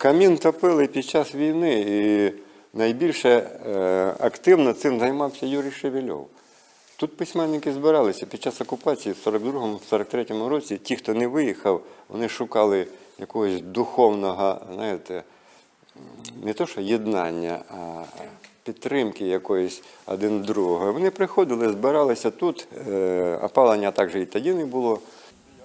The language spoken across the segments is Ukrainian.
Камін топили під час війни, і найбільше е, активно цим займався Юрій Шевельов. Тут письменники збиралися під час окупації в 42-43 році. Ті, хто не виїхав, вони шукали якогось духовного, знаєте, не то що єднання, а підтримки якоїсь один другого. Вони приходили, збиралися тут, е, опалення також і тоді не було.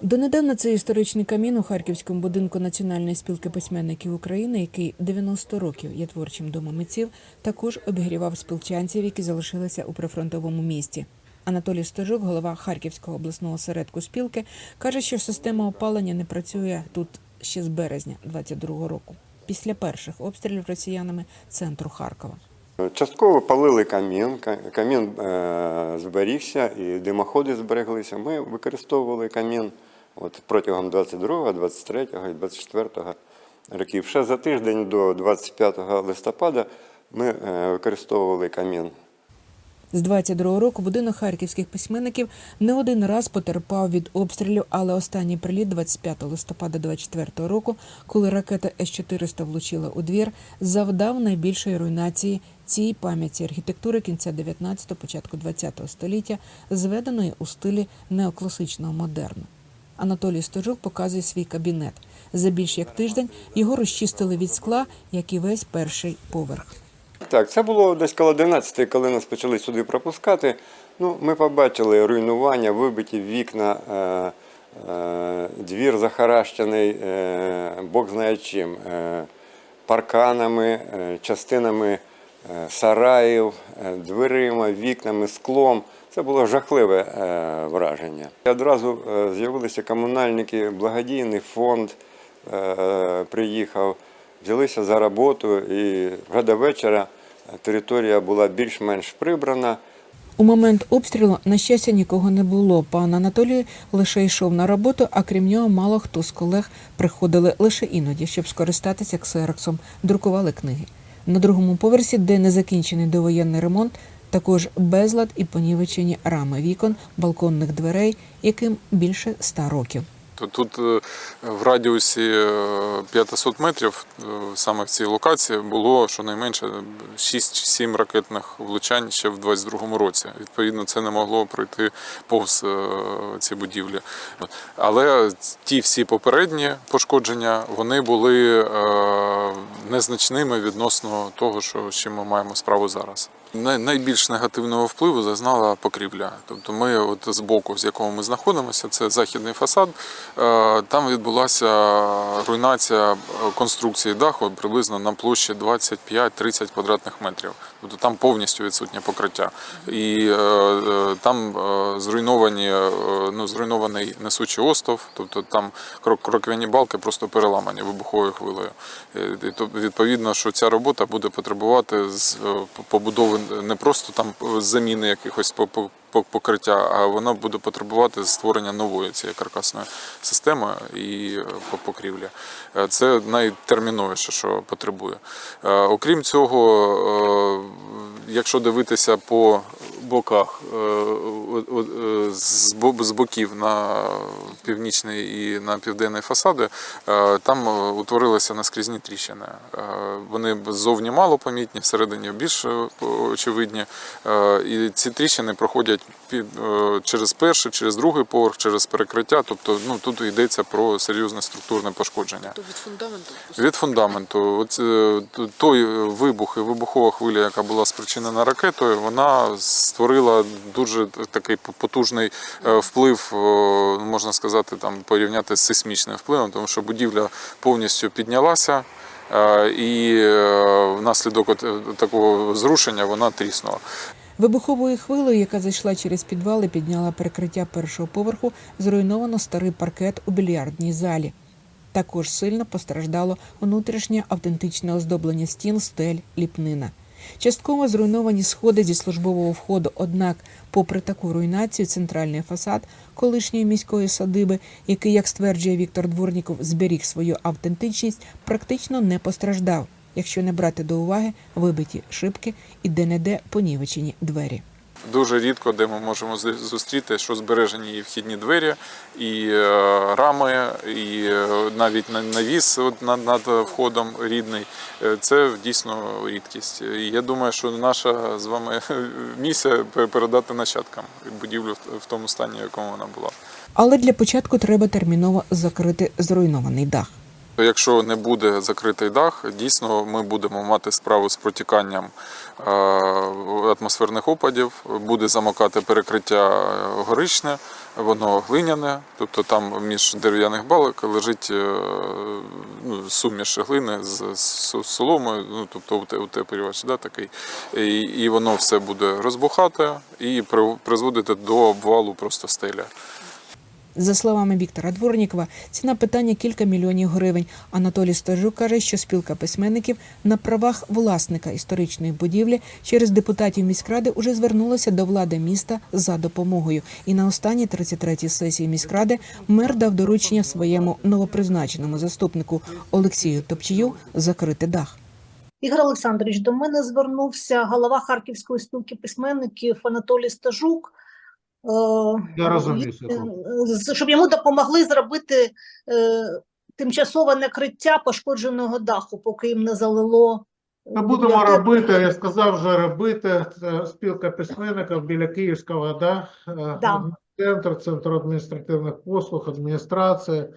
Донедавна цей історичний камін у харківському будинку Національної спілки письменників України, який 90 років є творчим домом митців, також обігрівав спілчанців, які залишилися у прифронтовому місті. Анатолій Стожук, голова Харківського обласного осередку спілки, каже, що система опалення не працює тут ще з березня 22-го року, після перших обстрілів росіянами центру Харкова. Частково палили камін, ка- камін е, зберігся і димоходи збереглися. Ми використовували камін от протягом 22, 23 і 24 років. Ще за тиждень до 25 листопада ми е, використовували камін. З 22-го року будинок харківських письменників не один раз потерпав від обстрілів, але останній приліт 25 листопада 24 року, коли ракета С-400 влучила у двір, завдав найбільшої руйнації цій пам'яті архітектури кінця 19-го, початку 20-го століття, зведеної у стилі неокласичного модерну. Анатолій Стожук показує свій кабінет. За більш як тиждень його розчистили від скла, як і весь перший поверх. Так, це було десь коло 11 коли нас почали сюди пропускати. Ну, ми побачили руйнування, вибиті вікна, е, е, двір захаращений, е, Бог знає чим, е, парканами, е, частинами сараїв, е, дверима, вікнами, склом. Це було жахливе е, враження. І Одразу е, з'явилися комунальники, благодійний фонд е, приїхав, взялися за роботу і вже до вечора територія була більш-менш прибрана. У момент обстрілу, на щастя, нікого не було. Пан Анатолій лише йшов на роботу, а крім нього, мало хто з колег приходили лише іноді, щоб скористатися ксероксом, друкували книги. На другому поверсі, де незакінчений довоєнний ремонт, також безлад і понівечені рами вікон, балконних дверей, яким більше ста років. Тут е, в радіусі е, 500 метрів е, саме в цій локації було щонайменше 6 чи 7 ракетних влучань ще в 22-му році. Відповідно, це не могло пройти повз е, ці будівлі. Але ті всі попередні пошкодження вони були е, незначними відносно того, що з чим ми маємо справу зараз. Най- Найбільш негативного впливу зазнала покрівля. Тобто ми от з боку, з якого ми знаходимося, це західний фасад. е, Там відбулася руйнація е, конструкції даху приблизно на площі 25-30 квадратних метрів. Тобто там повністю відсутнє покриття. І е, там зруйновані, ну, зруйнований несучий остов, тобто там крок- кроквяні балки просто переламані вибуховою хвилею. І Відповідно, що ця робота буде потребувати з побудови не просто там е, заміни якихось покриття, а вона буде потребувати створення нової цієї каркасної системи і е, по- покрівлі. Е, Це найтерміновіше, що потребує. Е, Окрім цього, якщо дивитися по боках з боків на північний і на південний фасади, там утворилися наскрізні тріщини. Вони ззовні мало помітні, всередині більш очевидні. І ці тріщини проходять пі- е, через перший, через другий поверх, через перекриття. Тобто, ну тут йдеться про серйозне структурне пошкодження. То від фундаменту Від фундаменту, от, е, той вибух і вибухова хвиля, яка була спричинена ракетою, вона створила дуже такий потужний е, вплив, можна сказати, там порівняти з сейсмічним впливом, тому що будівля повністю піднялася. І внаслідок такого зрушення вона тріснула. Вибуховою хвилею, яка зайшла через підвал і підняла перекриття першого поверху, зруйновано старий паркет у більярдній залі. Також сильно постраждало внутрішнє автентичне оздоблення стін, стель, ліпнина. Частково зруйновані сходи зі службового входу. Однак, попри таку руйнацію, центральний фасад колишньої міської садиби, який, як стверджує Віктор Дворніков, зберіг свою автентичність, практично не постраждав, якщо не брати до уваги вибиті шибки і де-не-де понівечені двері. Дуже рідко, де ми можемо зустріти, що збережені і вхідні двері, і е, рами, і е, навіть на- навіс над, над входом рідний. Е, Це дійсно рідкість. І я думаю, що наша з вами місія передати нащадкам будівлю в- в тому стані, в якому вона була. Але для початку треба терміново закрити зруйнований дах. Якщо не буде закритий дах, дійсно ми будемо мати справу з протіканням е, атмосферних опадів, буде замокати перекриття горичне, воно глиняне, тобто там між дерев'яних балок лежить е, ну, суміш глини з соломою, ну, тобто уте- утеплювач да, такий. І, і воно все буде розбухати і при- призводити до обвалу просто стеля. За словами Віктора Дворнікова, ціна питання кілька мільйонів гривень. Анатолій Стажук каже, що спілка письменників на правах власника історичної будівлі через депутатів міськради уже звернулася до влади міста за допомогою. І на останній 33-й сесії міськради мер дав доручення своєму новопризначеному заступнику Олексію Топчію закрити дах. Ігор Олександрович, до мене звернувся голова Харківської спілки письменників Анатолій Стажук. Е, Я розумію, і, Світлана. е, щоб йому допомогли зробити е, тимчасове накриття пошкодженого даху, поки їм не залило. Ми будемо робити, я сказав вже робити. Це спілка письменників біля Київського, да? Да. Центр, центр адміністративних послуг, адміністрація.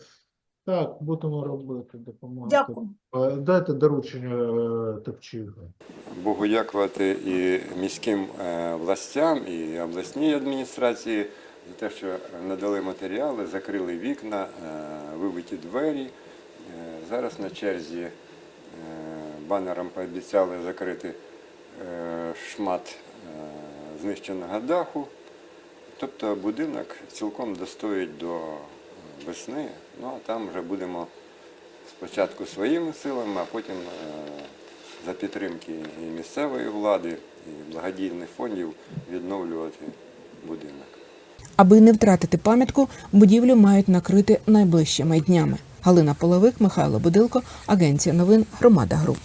Так, будемо робити, допомагати. Дякую. Е, Дайте доручення е, Топчігу. Богу дякувати і міським е, властям, і обласній адміністрації за те, що надали матеріали, закрили вікна, е, вибиті двері. Е, Зараз на черзі е, банером пообіцяли закрити е, шмат е, знищеного даху. Тобто будинок цілком достоїть до весни, ну а там вже будемо спочатку своїми силами, а потім е, за підтримки і місцевої влади, і благодійних фондів відновлювати будинок. Аби не втратити пам'ятку, будівлю мають накрити найближчими днями. Галина Половик, Михайло Будилко, Агенція новин Громада Груп.